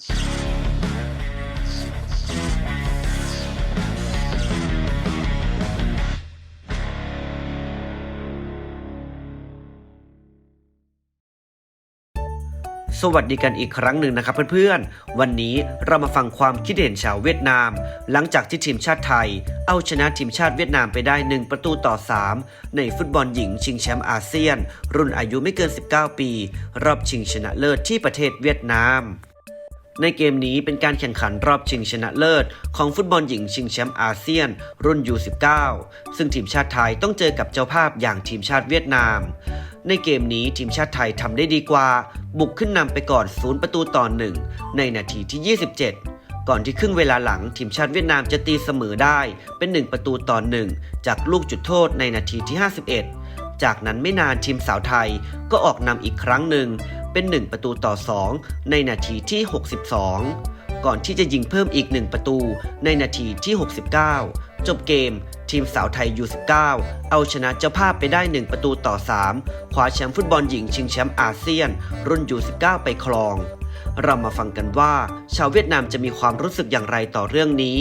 สวัสดีกันอีกครั้งหนึ่งนะครับเพื่อนๆ วันนี้เรามาฟังความคิดเห็นชาวเวียดนาม หลังจากที่ทีมชาติไทย เอาชนะทีมชาติเวียดนามไปได้ 1 ประตูต่อ 3 ในฟุตบอลหญิงชิงแชมป์อาเซียน รุ่นอายุไม่เกิน 19 ปี รอบชิงชนะเลิศที่ประเทศเวียดนาม ในเกมนี้เป็นการแข่งขันรอบชิงชนะเลิศ ของฟุตบอลหญิงชิงแชมป์อาเซียน รุ่น U19 ซึ่งทีมชาติไทยต้องเจอกับเจ้าภาพอย่างทีมชาติเวียดนาม ในเกมนี้ทีมชาติไทยทำได้ดีกว่า บุกขึ้นนำไปก่อน 0 ประตูต่อ1ในนาทีที่ 27 ก่อนที่ครึ่งเวลาหลังทีมชาติเวียดนามจะตีเสมอได้เป็น 1 ประตูต่อ1จากลูกจุดโทษในนาทีที่ 51จากนั้นไม่นานทีมสาวไทยก็ออกนำอีกครั้งหนึ่ง เป็น 1 ประตูต่อ 2 ในนาทีที่ 62 ก่อนที่จะยิงเพิ่มอีก 1 ประตูในนาทีที่ 69 จบเกม ทีมสาวไทย U19 เอาชนะเจ้าภาพไปได้ 1 ประตูต่อ 3 คว้าแชมป์ฟุตบอลหญิงชิงแชมป์อาเซียน รุ่น U19 ไปครอง เรามาฟังกันว่า ชาวเวียดนามจะมีความรู้สึกอย่างไรต่อเรื่องนี้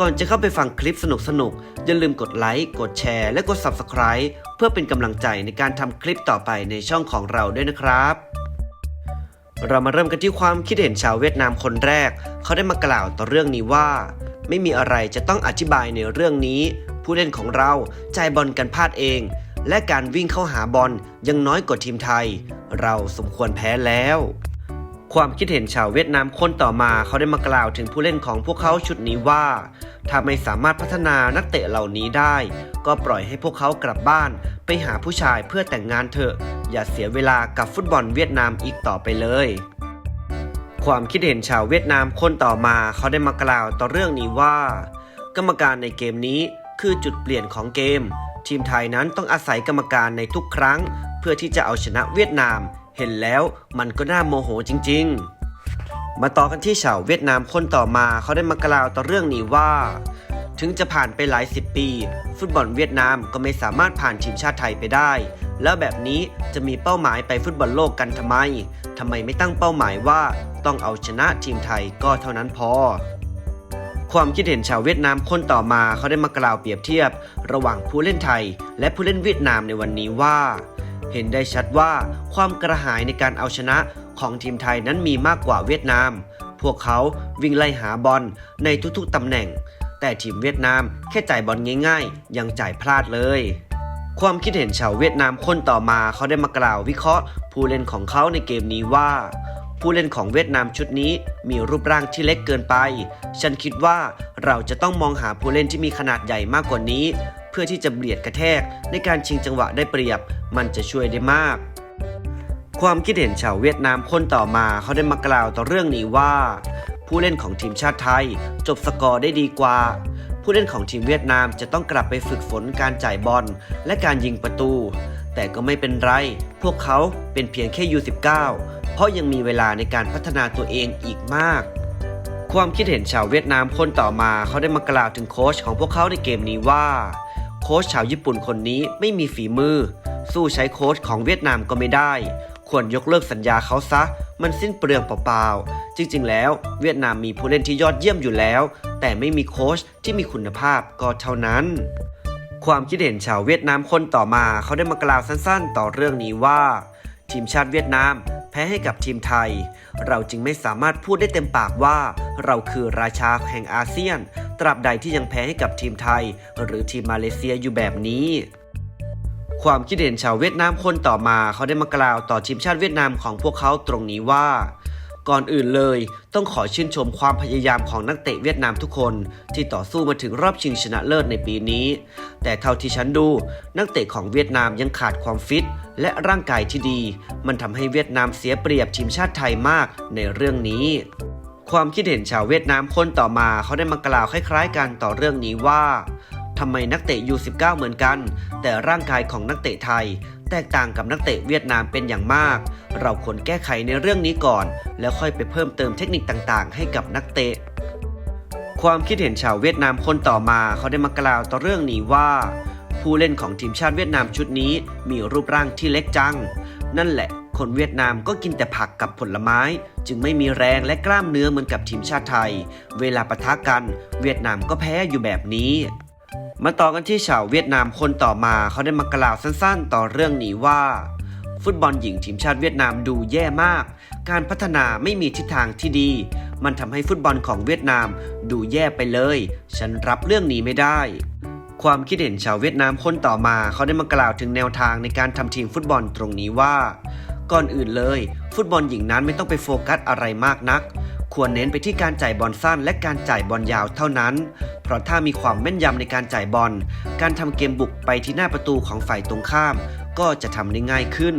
ก่อนจะเข้าไปฟังคลิปสนุกๆอย่าลืมกดไลค์ กดแชร์ และกด Subscribe เพื่อเป็นกำลังใจในการทำคลิปต่อไปในช่องของเราด้วยนะครับ เรามาเริ่มกันที่ความคิดเห็นชาวเวียดนามคนแรก เขาได้มากล่าวต่อเรื่องนี้ว่า ไม่มีอะไรจะต้องอธิบายในเรื่องนี้ ผู้เล่นของเราใจบอลกันพลาดเอง และการวิ่งเข้าหาบอลยังน้อยกว่าทีมไทย เราสมควรแพ้แล้ว ความคิดเห็นชาวเวียดนามคนต่อมาเขาได้มากล่าวถึงผู้เล่นของพวกเขาชุดนี้ว่าถ้าไม่สามารถพัฒนานักเตะเหล่านี้ได้ ก็ปล่อยให้พวกเขากลับบ้านไปหาผู้ชายเพื่อแต่งงานเถอะ อย่าเสียเวลากับฟุตบอลเวียดนามอีกต่อไปเลย ความคิดเห็นชาวเวียดนามคนต่อมาเขาได้มากล่าวต่อเรื่องนี้ว่า กรรมการในเกมนี้คือจุดเปลี่ยนของเกม ทีมไทยนั้นต้องอาศัยกรรมการในทุกครั้ง เพื่อที่จะเอาชนะเวียดนาม เห็นแล้วมันก็น่าโมโหจริง ๆ มาต่อกันที่ชาวเวียดนามคนต่อมาเขาได้มากล่าวต่อเรื่องนี้ว่าถึงจะผ่านไปหลายสิบปี ฟุตบอลเวียดนามก็ไม่สามารถผ่านทีมชาติไทยไปได้ แล้วแบบนี้จะมีเป้าหมายไปฟุตบอลโลกกันทำไมทำไมไม่ตั้งเป้าหมายว่าต้องเอาชนะทีมไทยก็เท่านั้นพอ ความคิดเห็นชาวเวียดนามคนต่อมาเขาได้มากล่าวเปรียบเทียบ ระหว่างผู้เล่นไทย และผู้เล่นเวียดนามในวันนี้ว่า เห็นได้ชัดว่าความกระหายในการเอาชนะของทีมไทยนั้นมีมากกว่าเวียดนาม พวกเขาวิ่งไล่หาบอลในทุกๆตำแหน่ง แต่ทีมเวียดนามแค่จ่ายบอลง่าย ๆ ยังจ่ายพลาดเลย ความคิดเห็นชาวเวียดนามคนต่อมาเขาได้มากล่าววิเคราะห์ ผู้เล่นของเขาในเกมนี้ว่า ผู้เล่นของเวียดนามชุดนี้มีรูปร่างที่เล็กเกินไป ฉันคิดว่าเราจะต้องมองหาผู้เล่นที่มีขนาดใหญ่มากกว่านี้ เพื่อที่จะเบียดกระแทกในการชิงจังหวะได้เปรียบ มันจะช่วยได้มาก ความคิดเห็นชาวเวียดนามคนต่อมาเขาได้มากล่าวต่อเรื่องนี้ว่า ผู้เล่นของทีมชาติไทย จบสกอร์ได้ดีกว่า ผู้เล่นของทีมเวียดนามจะต้องกลับไปฝึกฝนการจ่ายบอลและการยิงประตู แต่ก็ไม่เป็นไร พวกเขาเป็นเพียงแค่ U19 เพราะยังมีเวลาในการพัฒนาตัวเองอีกมาก ความคิดเห็นชาวเวียดนามคนต่อมาเขาได้มากล่าวถึงโค้ชของพวกเขาในเกมนี้ว่า โค้ชชาวญี่ปุ่นคนนี้ไม่มีฝีมือ สู้ใช้โค้ชของเวียดนามก็ไม่ได้ ควรยกเลิกสัญญาเขาซะ มันสิ้นเปลืองเปล่าๆ จริงๆ แล้วเวียดนามมีผู้เล่นที่ยอดเยี่ยมอยู่แล้ว แต่ไม่มีโค้ชที่มีคุณภาพก็เท่านั้น ความคิดเห็นชาวเวียดนามคนต่อมาเขาได้มากล่าวสั้นๆ ต่อเรื่องนี้ว่า ทีมชาติเวียดนามแพ้ให้กับทีมไทย เราจึงไม่สามารถพูดได้เต็มปากว่า เราคือราชาแห่งอาเซียน ตราบใดที่ยังแพ้ให้กับทีมไทย หรือทีมมาเลเซียอยู่แบบนี้ ความคิดเห็นชาวเวียดนามคนต่อมาเขาได้มากล่าวต่อทีมชาติเวียดนามของพวกเขาตรงนี้ว่า ก่อนอื่นเลยต้องขอชื่นชมความพยายามของนักเตะเวียดนามทุกคน ที่ต่อสู้มาถึงรอบชิงชนะเลิศในปีนี้ แต่เท่าที่ฉันดู นักเตะของเวียดนามยังขาดความฟิต และร่างกายที่ดี มันทำให้เวียดนามเสียเปรียบทีมชาติไทยมากในเรื่องนี้ความคิดเห็นชาวเวียดนามคนต่อมาเขาได้มากล่าวคล้ายๆกันต่อเรื่องนี้ว่า ทำไมนักเตะ U19 เหมือนกัน แต่ร่างกายของนักเตะไทย แตกต่างกับนักเตะเวียดนามเป็นอย่างมาก เราควรแก้ไขในเรื่องนี้ก่อน แล้วค่อยไปเพิ่มเติมเทคนิคต่างๆ ให้กับนักเตะ ความคิดเห็นชาวเวียดนามคนต่อมาเขาได้มากล่าวต่อเรื่องนี้ว่า ผู้เล่นของทีมชาติเวียดนามชุดนี้มีรูปร่างที่เล็กจัง นั่นแหละ คนเวียดนามก็กินแต่ผักกับผลไม้ จึงไม่มีแรงและกล้ามเนื้อเหมือนกับทีมชาติไทย เวลาปะทะกัน เวียดนามก็แพ้อยู่แบบนี้ มาต่อกันที่ชาวเวียดนามคนต่อมาเขาได้มากล่าวสั้นๆ ต่อเรื่องนี้ว่า ฟุตบอลหญิงทีมชาติเวียดนามดูแย่มาก การพัฒนาไม่มีทิศทางที่ดี มันทำให้ฟุตบอลของเวียดนามดูแย่ไปเลย ฉันรับเรื่องนี้ไม่ได้ ความคิดเห็นชาวเวียดนามคนต่อมาเขาได้มากล่าวถึงแนวทางในการทำทีมฟุตบอลตรงนี้ว่า ก่อนอื่นเลย ฟุตบอลหญิงนั้นไม่ต้องไปโฟกัสอะไรมากนัก ควรเน้นไปที่การจ่ายบอลสั้นและการจ่ายบอลยาวเท่านั้น เพราะถ้ามีความแม่นยำในการจ่ายบอล การทำเกมบุกไปที่หน้าประตูของฝ่ายตรงข้าม ก็จะทำได้ง่ายขึ้น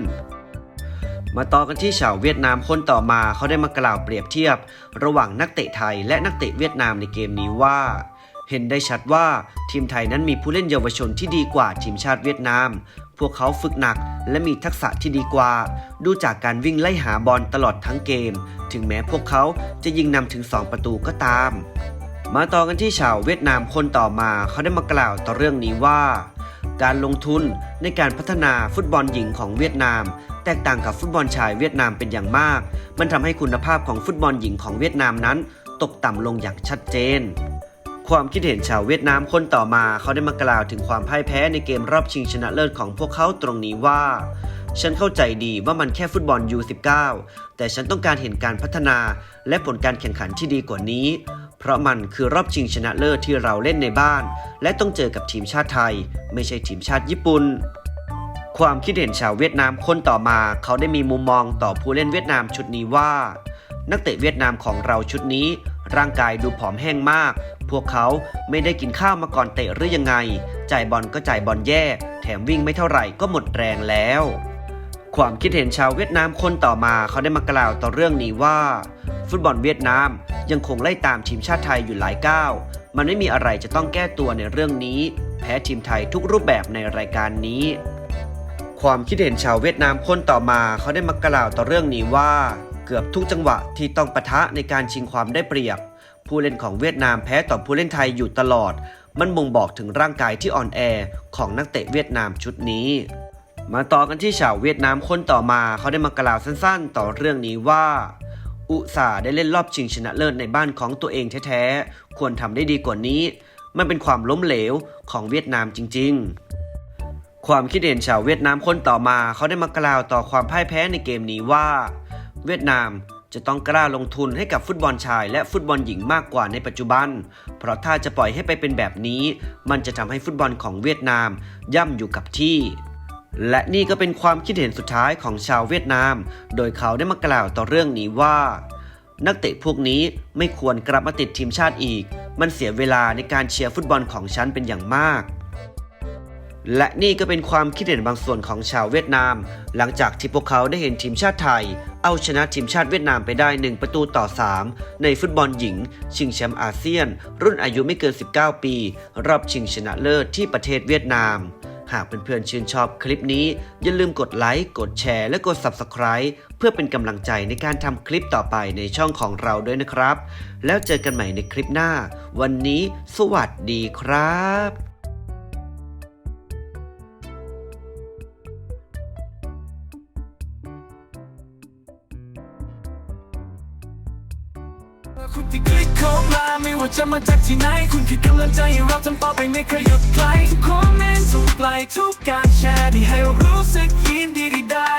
มาต่อกันที่ชาวเวียดนามคนต่อมาเขาได้มากล่าวเปรียบเทียบ ระหว่างนักเตะไทยและนักเตะเวียดนามในเกมนี้ว่าเห็นได้ชัดว่าทีมไทยนั้นมีผู้เล่นเยาวชนที่ดีกว่าทีมชาติเวียดนาม พวกเขาฝึกหนักและมีทักษะที่ดีกว่า ดูจากการวิ่งไล่หาบอลตลอดทั้งเกม ถึงแม้พวกเขาจะยิงนำถึง 2 ประตูก็ตาม มาต่อกันที่ชาวเวียดนามคนต่อมาเขาได้มากล่าวต่อเรื่องนี้ว่า การลงทุนในการพัฒนาฟุตบอลหญิงของเวียดนาม แตกต่างกับฟุตบอลชายเวียดนามเป็นอย่างมาก มันทำให้คุณภาพของฟุตบอลหญิงของเวียดนามนั้น ตกต่ำลงอย่างชัดเจน ความคิดเห็นชาวเวียดนามคนต่อมาเขาได้มากล่าวถึงความพ่ายแพ้ในเกมรอบชิงชนะเลิศของพวกเขาตรงนี้ว่า ฉันเข้าใจดีว่ามันแค่ฟุตบอล U19 แต่ฉันต้องการเห็นการพัฒนา และผลการแข่งขันที่ดีกว่านี้ เพราะมันคือรอบชิงชนะเลิศที่เราเล่นในบ้าน และต้องเจอกับทีมชาติไทย ไม่ใช่ทีมชาติญี่ปุ่นความคิดเห็นชาวเวียดนามคนต่อมา เขาได้มีมุมมองต่อผู้เล่นเวียดนามชุดนี้ว่า นักเตะเวียดนามของเราชุดนี้ ร่างกายดูผอมแห้งมาก พวกเขาไม่ได้กินข้าวมาก่อนเตะหรือยังไง จ่ายบอลก็จ่ายบอลแย่ แถมวิ่งไม่เท่าไหร่ก็หมดแรงแล้ว ความคิดเห็นชาวเวียดนามคนต่อมาเขาได้มากล่าวต่อเรื่องนี้ว่า ฟุตบอลเวียดนามยังคงไล่ตามทีมชาติไทยอยู่หลายก้าว มันไม่มีอะไรจะต้องแก้ตัวในเรื่องนี้ แพ้ทีมไทยทุกรูปแบบในรายการนี้ ความคิดเห็นชาวเวียดนามคนต่อมาเขาได้มากล่าวต่อเรื่องนี้ว่า เกือบทุกจังหวะที่ต้องปะทะในการชิงความได้เปรียบ ผู้เล่นของเวียดนามแพ้ต่อผู้เล่นไทยอยู่ตลอด มันบ่งบอกถึงร่างกายที่อ่อนแอของนักเตะเวียดนามชุดนี้ มาต่อกันที่ชาวเวียดนามคนต่อมาเขาได้มากล่าวสั้นๆ ต่อเรื่องนี้ว่า อุตสาได้เล่นรอบชิงชนะเลิศในบ้านของตัวเองแท้ๆควรทำได้ดีกว่านี้ มันเป็นความล้มเหลวของเวียดนามจริง ๆความคิดเห็นชาวเวียดนามคนต่อมาเขาได้มากล่าวต่อความพ่ายแพ้ในเกมนี้ว่า เวียดนามจะต้องกล้าลงทุนให้กับฟุตบอลชายและฟุตบอลหญิงมากกว่าในปัจจุบัน เพราะถ้าจะปล่อยให้ไปเป็นแบบนี้ มันจะทำให้ฟุตบอลของเวียดนามย่ำอยู่กับที่ และนี่ก็เป็นความคิดเห็นสุดท้ายของชาวเวียดนาม โดยเขาได้มากล่าวต่อเรื่องนี้ว่า นักเตะพวกนี้ไม่ควรกลับมาติดทีมชาติอีก มันเสียเวลาในการเชียร์ฟุตบอลของฉันเป็นอย่างมากและนี่ก็เป็นความคิดเห็นบางส่วนของชาวเวียดนาม หลังจากที่พวกเขาได้เห็นทีมชาติไทย เอาชนะทีมชาติเวียดนามไปได้ 1 ประตูต่อ 3 ในฟุตบอลหญิง ชิงแชมป์อาเซียน รุ่นอายุไม่เกิน 19 ปี รอบชิงชนะเลิศที่ประเทศเวียดนาม หากเพื่อนๆชื่นชอบคลิปนี้ อย่าลืมกดไลค์ กดแชร์ และกด Subscribe เพื่อเป็นกำลังใจในการทำคลิปต่อไปในช่องของเราด้วยนะครับ แล้วเจอกันใหม่ในคลิปหน้า วันนี้ สวัสดีครับ คุณที่คลิกเข้ามาไม่ว่าจะมาจากที่ไหน คุณคือกำลังใจให้เราทำต่อไปไม่เคยหยุดไกลทุกคอมเมนต์ทุกไลค์ทุกการแชร์ที่ให้เรารู้สึกยินดีได้